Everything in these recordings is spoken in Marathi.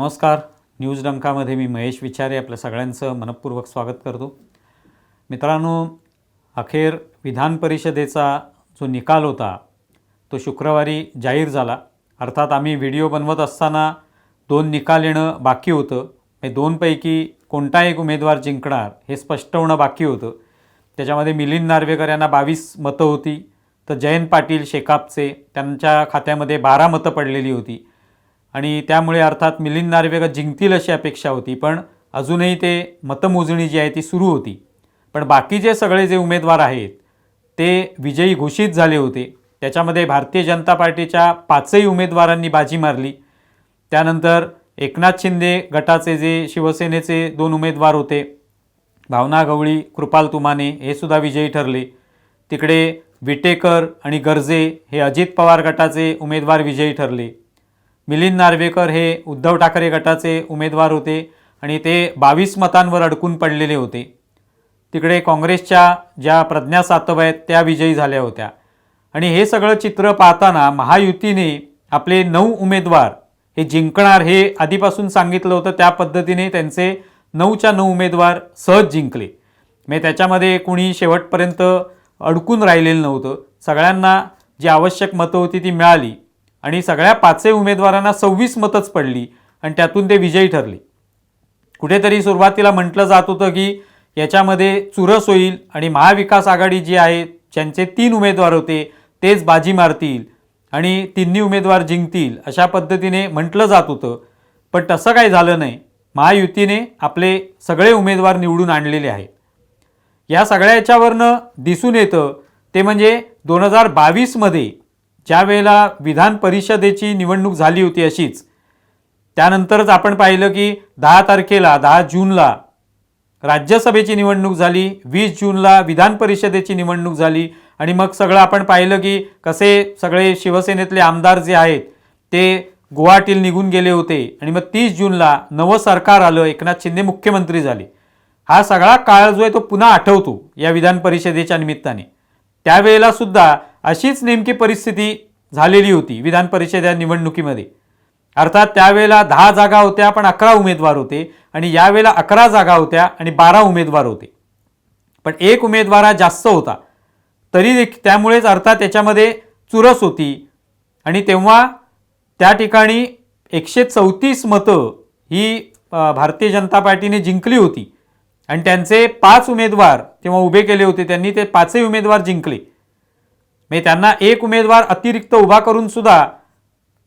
नमस्कार. न्यूज डंकामध्ये मी महेश विचारे आपल्या सगळ्यांचं मनपूर्वक स्वागत करतो. मित्रांनो अखेर विधान परिषदेचा जो निकाल होता तो शुक्रवारी जाहीर झाला. अर्थात आम्ही व्हिडिओ बनवत असताना दोन निकाल येणं बाकी होतं. दोनपैकी कोणता एक उमेदवार जिंकणार हे स्पष्ट होणं बाकी होतं. त्याच्यामध्ये मिलिंद नार्वेकर यांना बावीस मतं होती तर जयंत पाटील शेकापचे त्यांच्या खात्यामध्ये बारा मतं पडलेली होती. आणि त्यामुळे अर्थात मिलिंद नार्वेकर जिंकतील अशी अपेक्षा होती पण अजूनही ते मतमोजणी जी आहे ती सुरू होती. पण बाकीचे सगळे जे उमेदवार आहेत ते विजयी घोषित झाले होते. त्याच्यामध्ये भारतीय जनता पार्टीच्या पाचही उमेदवारांनी बाजी मारली. त्यानंतर एकनाथ शिंदे गटाचे जे शिवसेनेचे दोन उमेदवार होते भावना गवळी कृपाल तुमाने हे सुद्धा विजयी ठरले. तिकडे विटेकर आणि गर्जे हे अजित पवार गटाचे उमेदवार विजयी ठरले. मिलिंद नार्वेकर हे उद्धव ठाकरे गटाचे उमेदवार होते आणि ते बावीस मतांवर अडकून पडलेले होते. तिकडे काँग्रेसच्या ज्या प्रज्ञा सातव आहेत त्या विजयी झाल्या होत्या. आणि हे सगळं चित्र पाहताना महायुतीने आपले नऊ उमेदवार हे जिंकणार हे आधीपासून सांगितलं होतं. त्या पद्धतीने त्यांचे नऊच्या नऊ उमेदवार सहज जिंकले. म्हणजे त्याच्यामध्ये कुणी शेवटपर्यंत अडकून राहिलेलं नव्हतं. सगळ्यांना जी आवश्यक मतं होती ती मिळाली. आणि सगळ्या पाचही उमेदवारांना सव्वीस मतच पडली आणि त्यातून ते विजयी ठरले. कुठेतरी सुरुवातीला म्हटलं जात होतं की याच्यामध्ये चुरस होईल आणि महाविकास आघाडी जी आहे ज्यांचे तीन उमेदवार होते तेच बाजी मारतील आणि तिन्ही उमेदवार जिंकतील अशा पद्धतीने म्हटलं जात होतं. पण तसं काही झालं नाही. महायुतीने आपले सगळे उमेदवार निवडून आणलेले आहेत. या सगळ्या याच्यावरनं दिसून येतं ते म्हणजे दोन हजार बावीसमध्ये ज्यावेळेला विधान परिषदेची निवडणूक झाली होती अशीच त्यानंतरच आपण पाहिलं की दहा तारखेला दहा जूनला राज्यसभेची निवडणूक झाली वीस जूनला विधान परिषदेची निवडणूक झाली आणि मग सगळं आपण पाहिलं की कसे सगळे शिवसेनेतले आमदार जे आहेत ते गुवाहाटीला निघून गेले होते आणि मग तीस जूनला नवं सरकार आलं एकनाथ शिंदे मुख्यमंत्री झाले. हा सगळा काळ जो आहे तो पुन्हा आठवतो या विधान परिषदेच्या निमित्ताने. त्यावेळेला सुद्धा अशीच नेमकी परिस्थिती झालेली होती विधान परिषद या निवडणुकीमध्ये. अर्थात त्यावेळेला दहा जागा होत्या पण अकरा उमेदवार होते आणि यावेळेला अकरा जागा होत्या आणि बारा उमेदवार होते. पण एक उमेदवार हा जास्त होता. तरी देख त्यामुळेच अर्थात त्याच्यामध्ये चुरस होती आणि तेव्हा त्या ठिकाणी एकशे चौतीस मतं ही भारतीय जनता पार्टीने जिंकली होती. आणि त्यांचे पाच उमेदवार तेव्हा उभे केले होते त्यांनी ते पाचही उमेदवार जिंकले. म्हणजे त्यांना एक उमेदवार अतिरिक्त उभा करून सुद्धा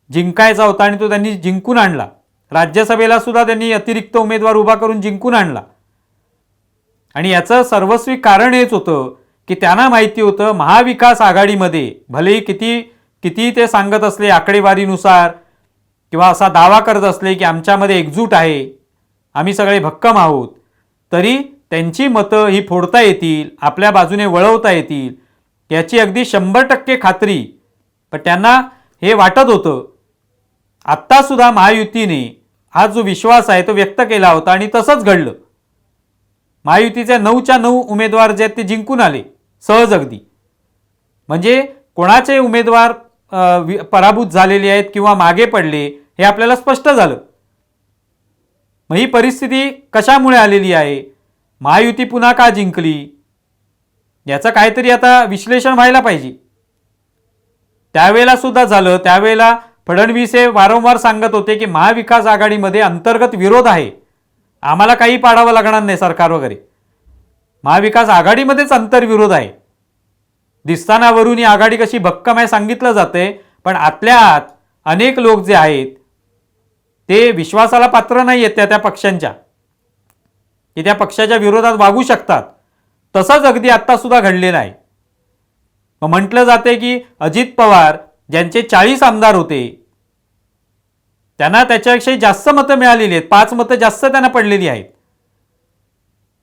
जिंकायचा होता आणि तो त्यांनी जिंकून आणला. राज्यसभेला सुद्धा त्यांनी अतिरिक्त उमेदवार उभा करून जिंकून आणला. आणि याचं सर्वस्वी कारण हेच होतं की त्यांना माहिती होतं महाविकास आघाडीमध्ये भलेही किती किती ते सांगत असले आकडेवारीनुसार किंवा असा दावा करत असले की आमच्यामध्ये एकजूट आहे आम्ही सगळे भक्कम आहोत तरी त्यांची मतं ही फोडता येतील आपल्या बाजूने वळवता येतील याची अगदी शंभर टक्के खात्री. पण त्यांना हे वाटत होतं. आत्तासुद्धा महायुतीने हा जो विश्वास आहे तो व्यक्त केला होता आणि तसंच घडलं. महायुतीचे नऊच्या नऊ उमेदवार जे आहेत ते जिंकून आले सहज अगदी. म्हणजे कोणाचे उमेदवार पराभूत झालेले आहेत किंवा मागे पडले हे आपल्याला स्पष्ट झालं. मग ही परिस्थिती कशामुळे आलेली आहे? महायुती पुन्हा का जिंकली? याचं काहीतरी आता विश्लेषण व्हायला पाहिजे. त्यावेळेला सुद्धा झालं त्यावेळेला फडणवीस हे वारंवार सांगत होते की महाविकास आघाडीमध्ये अंतर्गत विरोध आहे. आम्हाला काही पाडावं लागणार नाही सरकार वगैरे. महाविकास आघाडीमध्येच अंतर्विरोध आहे. दिसतानावरून ही आघाडी कशी भक्कम आहे सांगितलं जाते पण आतल्या आत अनेक लोक जे आहेत ते विश्वासाला पात्र नाही आहेत त्या त्या पक्षांच्या. की त्या पक्षाच्या विरोधात वागू शकतात. तसंच अगदी आत्तासुद्धा घडलेलं आहे मग म्हटलं जाते की अजित पवार ज्यांचे चाळीस आमदार होते त्यांना त्याच्याविषयी जास्त मतं मिळालेली आहेत. पाच मतं जास्त त्यांना पडलेली आहेत.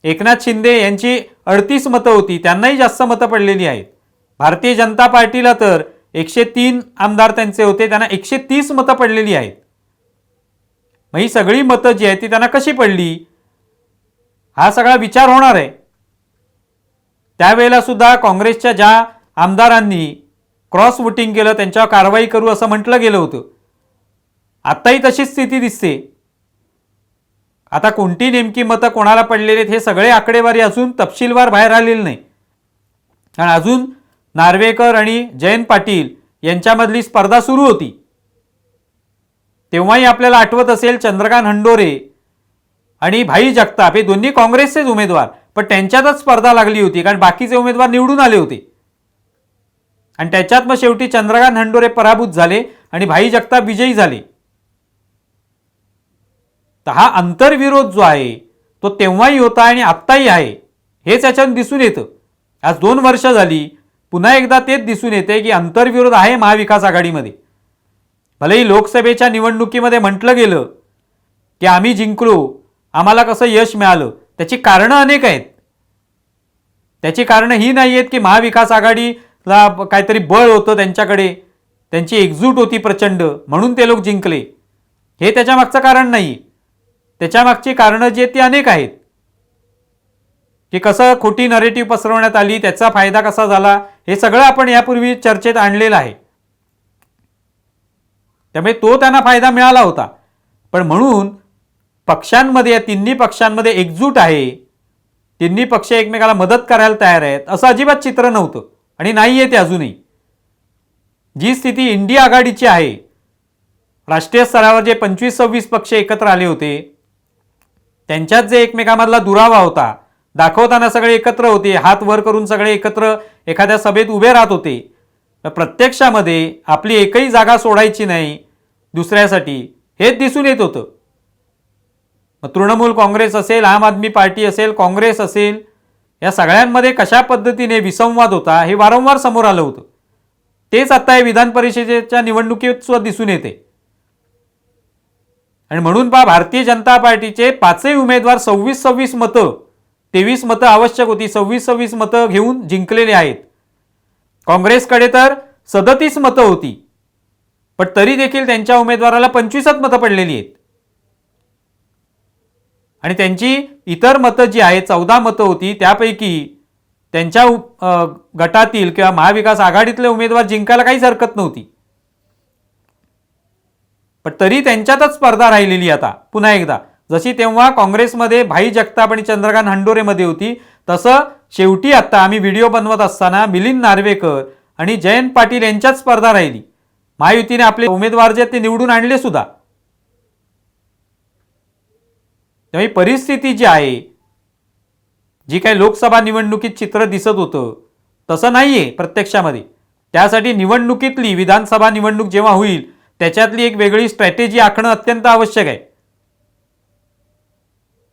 एकनाथ शिंदे यांची अडतीस मतं होती त्यांनाही जास्त मतं पडलेली आहेत. भारतीय जनता पार्टीला तर एकशे तीन आमदार त्यांचे होते त्यांना एकशे तीस मतं पडलेली आहेत. मग ही सगळी मतं जी आहेत ती त्यांना कशी पडली? हा सगळा विचार होणार आहे. त्यावेळेला सुद्धा काँग्रेसच्या ज्या आमदारांनी क्रॉस वोटिंग केलं त्यांच्यावर कारवाई करू असं म्हटलं गेलं होतं. आत्ताही तशीच स्थिती दिसते. आता कोणती नेमकी मतं कोणाला पडलेली आहेत हे सगळे आकडेवारी अजून तपशीलवार बाहेर आलेले नाही. आणि अजून नार्वेकर आणि जयंत पाटील यांच्यामधली स्पर्धा सुरू होती. तेव्हाही आपल्याला आठवत असेल चंद्रकांत हंडोरे आणि भाई जगताप हे दोन्ही काँग्रेसचेच उमेदवार. पण त्यांच्यातच स्पर्धा लागली होती कारण बाकीचे उमेदवार निवडून आले होते. आणि त्याच्यात मग शेवटी चंद्रकांत हंडोरे पराभूत झाले आणि भाई जगताप विजयी झाले. तर हा आंतरविरोध जो आहे तो तेव्हाही होता आणि आत्ताही आहे हेच याच्यातून दिसून येतं. आज दोन वर्ष झाली पुन्हा एकदा तेच दिसून येते की आंतरविरोध आहे महाविकास आघाडीमध्ये. भलेही लोकसभेच्या निवडणुकीमध्ये म्हटलं गेलं की आम्ही जिंकलो आम्हाला कसं यश मिळालं त्याची कारणं अनेक आहेत. त्याची कारणं ही नाही आहेत की महाविकास आघाडीला काहीतरी बळ होतं त्यांच्याकडे त्यांची एकजूट होती प्रचंड म्हणून ते लोक जिंकले. हे त्याच्यामागचं कारण नाही. त्याच्यामागची कारणं जी आहेत ती अनेक आहेत. की कसं खोटी नरेटिव्ह पसरवण्यात आली त्याचा फायदा कसा झाला हे सगळं आपण यापूर्वी चर्चेत आणलेलं आहे. त्यामुळे तो त्यांना फायदा मिळाला होता. पण म्हणून पक्षांमध्ये या तिन्ही पक्षांमध्ये एकजूट आहे. तिन्ही पक्ष एकमेकाला मदत करायला तयार आहेत. असं अजिबात चित्र नव्हतं आणि नाही आहे ते अजूनही. जी स्थिती इंडिया आघाडीची आहे. राष्ट्रीय स्तरावर जे पंचवीस सव्वीस पक्ष एकत्र आले होते त्यांच्यात जे एकमेकामधला दुरावा होता दाखवताना सगळे एकत्र होते हात वर करून सगळे एकत्र एखाद्या सभेत उभे राहत होते तर प्रत्यक्षामध्ये आपली एकही जागा सोडायची नाही दुसऱ्यासाठी हेच दिसून येत होतं. मग तृणमूल काँग्रेस असेल आम आदमी पार्टी असेल काँग्रेस असेल या सगळ्यांमध्ये कशा पद्धतीने विसंवाद होता हे वारंवार समोर आलं होतं. तेच आता या विधान परिषदेच्या निवडणुकीत सुद्धा दिसून येते. आणि म्हणून पहा भारतीय जनता पार्टीचे पाचही उमेदवार सव्वीस सव्वीस मतं तेवीस मतं आवश्यक होती सव्वीस सव्वीस मतं घेऊन जिंकलेले आहेत. काँग्रेसकडे तर सदतीस मतं होती पण तरी देखील त्यांच्या उमेदवाराला पंचवीसच मतं पडलेली आहेत. आणि त्यांची इतर मतं जी आहेत चौदा मतं होती त्यापैकी त्यांच्या गटातील किंवा महाविकास आघाडीतले उमेदवार जिंकायला काहीच हरकत नव्हती. पण तरी त्यांच्यातच स्पर्धा राहिलेली आता पुन्हा एकदा. जशी तेव्हा काँग्रेसमध्ये भाई जगताप आणि चंद्रकांत हंडोरेमध्ये होती तसं शेवटी आता आम्ही व्हिडिओ बनवत असताना मिलिंद नार्वेकर आणि जयंत पाटील यांच्यात स्पर्धा राहिली. महायुतीने आपले उमेदवार जे आहेत ते निवडून आणले सुद्धा. त्यामुळे परिस्थिती जी आहे जी काही लोकसभा निवडणुकीत चित्र दिसत होतं तसं नाही आहे प्रत्यक्षामध्ये. त्यासाठी निवडणुकीतली विधानसभा निवडणूक जेव्हा होईल त्याच्यातली एक वेगळी स्ट्रॅटेजी आखणं अत्यंत आवश्यक आहे.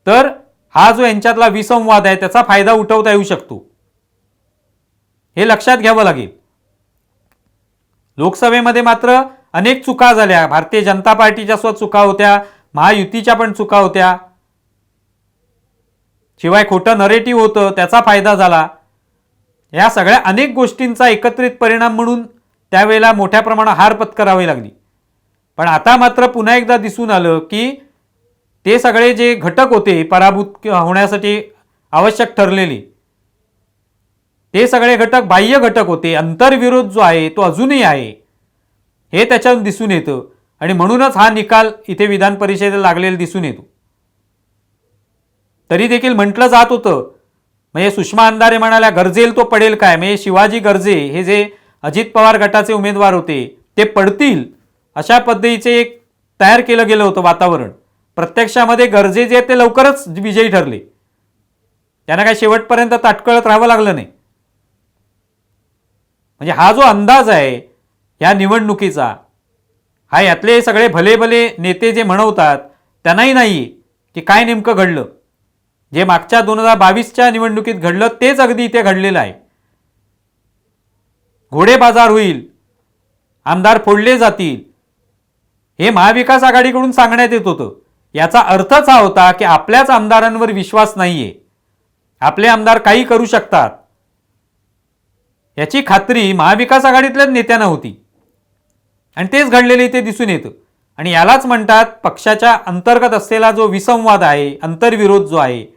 तर हा जो यांच्यातला विसंवाद आहे त्याचा फायदा उठवता येऊ शकतो. हे लक्षात घ्यावं लागेल. लोकसभेमध्ये मात्र अनेक चुका झाल्या. भारतीय जनता पार्टीच्या सुद्धा चुका होत्या महायुतीच्या पण चुका होत्या. शिवाय खोटं नरेटिव्ह होतं त्याचा फायदा झाला. या सगळ्या अनेक गोष्टींचा एकत्रित परिणाम म्हणून त्यावेळेला मोठ्या प्रमाणात हार पत्करावी लागली. पण आता मात्र पुन्हा एकदा दिसून आलं की ते सगळे जे घटक होते पराभूत होण्यासाठी आवश्यक ठरलेले ते सगळे घटक बाह्य घटक होते. अंतर्विरोध जो आहे तो अजूनही आहे. हे त्याच्यातून दिसून येतं. आणि म्हणूनच हा निकाल इथे विधान परिषदेला लागलेला दिसून येतो. तरी देखील म्हटलं जात होतं. म्हणजे सुषमा अंधारे म्हणाल्या गरजेल तो पडेल काय? म्हणजे शिवाजी गरजे हे जे अजित पवार गटाचे उमेदवार होते ते पडतील. अशा पद्धतीचे एक तयार केलं गेलं होतं वातावरण. प्रत्यक्षामध्ये गरजे जे आहेत ते लवकरच विजयी ठरले. त्यांना काय शेवटपर्यंत ताटकळत राहावं लागलं नाही. म्हणजे हा जो अंदाज आहे या निवडणुकीचा हा यातले सगळे भले भले नेते जे म्हणवतात त्यांनाही नाही की काय नेमकं घडलं. जे मागच्या दोन हजार बावीसच्या निवडणुकीत घडलं तेच अगदी इथे घडलेलं आहे. घोडे बाजार होईल आमदार फोडले जातील हे महाविकास आघाडीकडून सांगण्यात येत होतं. याचा अर्थच हा होता की आपल्याच आमदारांवर विश्वास नाहीये. आपले आमदार काही करू शकतात. याची खात्री महाविकास आघाडीतल्याच नेत्यांना होती. आणि तेच घडलेले इथे दिसून येतं. आणि यालाच म्हणतात पक्षाच्या अंतर्गत असलेला जो विसंवाद आहे अंतर्विरोध जो आहे